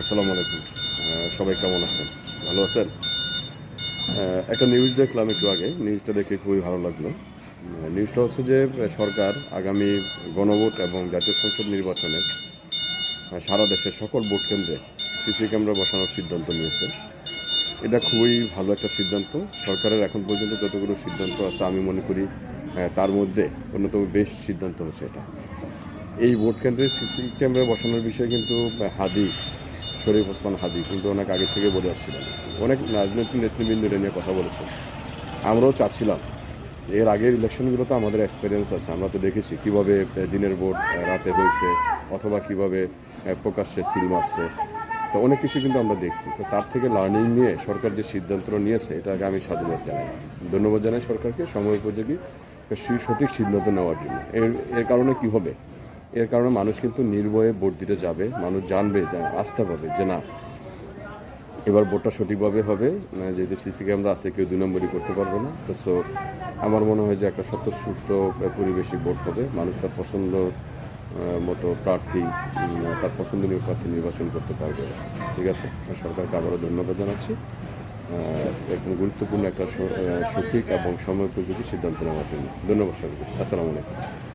আসসালামু আলাইকুম। সবাই কেমন আছেন? ভালো আছেন? একটা নিউজ দেখলাম একটু আগে। নিউজটা দেখে খুবই ভালো লাগল। নিউজটা হচ্ছে যে, সরকার আগামী গণভোট এবং জাতীয় সংসদ নির্বাচনে সারা দেশের সকল ভোট কেন্দ্রে সিসি ক্যামেরা বসানোর সিদ্ধান্ত নিয়েছে। এটা খুবই ভালো একটা সিদ্ধান্ত। সরকারের এখন পর্যন্ত যতগুলো সিদ্ধান্ত আছে, আমি মনে করি তার মধ্যে অন্যতম বেশ সিদ্ধান্ত হচ্ছে এটা। এই ভোট কেন্দ্রে সিসি ক্যামেরা বসানোর বিষয়ে কিন্তু হাদি শরীফ ওসমান হাদি, কিন্তু অনেক আগে থেকে বলে আসছিলেন অনেক রাজনৈতিক নেতৃবৃন্দ এটা নিয়ে কথা বলেছেন আমরাও চাচ্ছিলাম, এর আগের ইলেকশনগুলোতে আমাদের এক্সপিরিয়েন্স আছে, আমরা তো দেখেছি কীভাবে দিনের ভোট রাতে হয়েছে, অথবা কীভাবে প্রকাশ্যে সিল মারছে। তো অনেক কিছু কিন্তু আমরা দেখছি। তো তার থেকে লার্নিং নিয়ে সরকার যে সিদ্ধান্ত নিয়েছে এটাকে আমি সাধুবাদ জানাই। ধন্যবাদ জানাই সরকারকে সময় উপযোগী, সঠিক সিদ্ধান্ত নেওয়ার জন্য। এর এর কারণে কি হবে? এর কারণে মানুষ কিন্তু নির্ভয়ে ভোট দিতে যাবে, মানুষ জানবে আস্থা পাবে যে না, এবার ভোটটা সঠিকভাবে হবে যেহেতু সিসি ক্যামেরা আছে, কেউ দুই নম্বরই করতে পারবে না। তো সো আমার মনে হয় যে একটা স্বতঃস্ফূর্ত পরিবেশে ভোট হবে, মানুষ তার পছন্দ মতো প্রার্থী তার পছন্দনীয় প্রার্থী নির্বাচন করতে পারবে ঠিক আছে? সরকারকে আবারও ধন্যবাদ জানাচ্ছি। এরকম গুরুত্বপূর্ণ একটা সঠিক এবং সময় উপযোগী সিদ্ধান্ত নেওয়ার জন্য। ধন্যবাদ সবাইকে। আসসালামু আলাইকুম।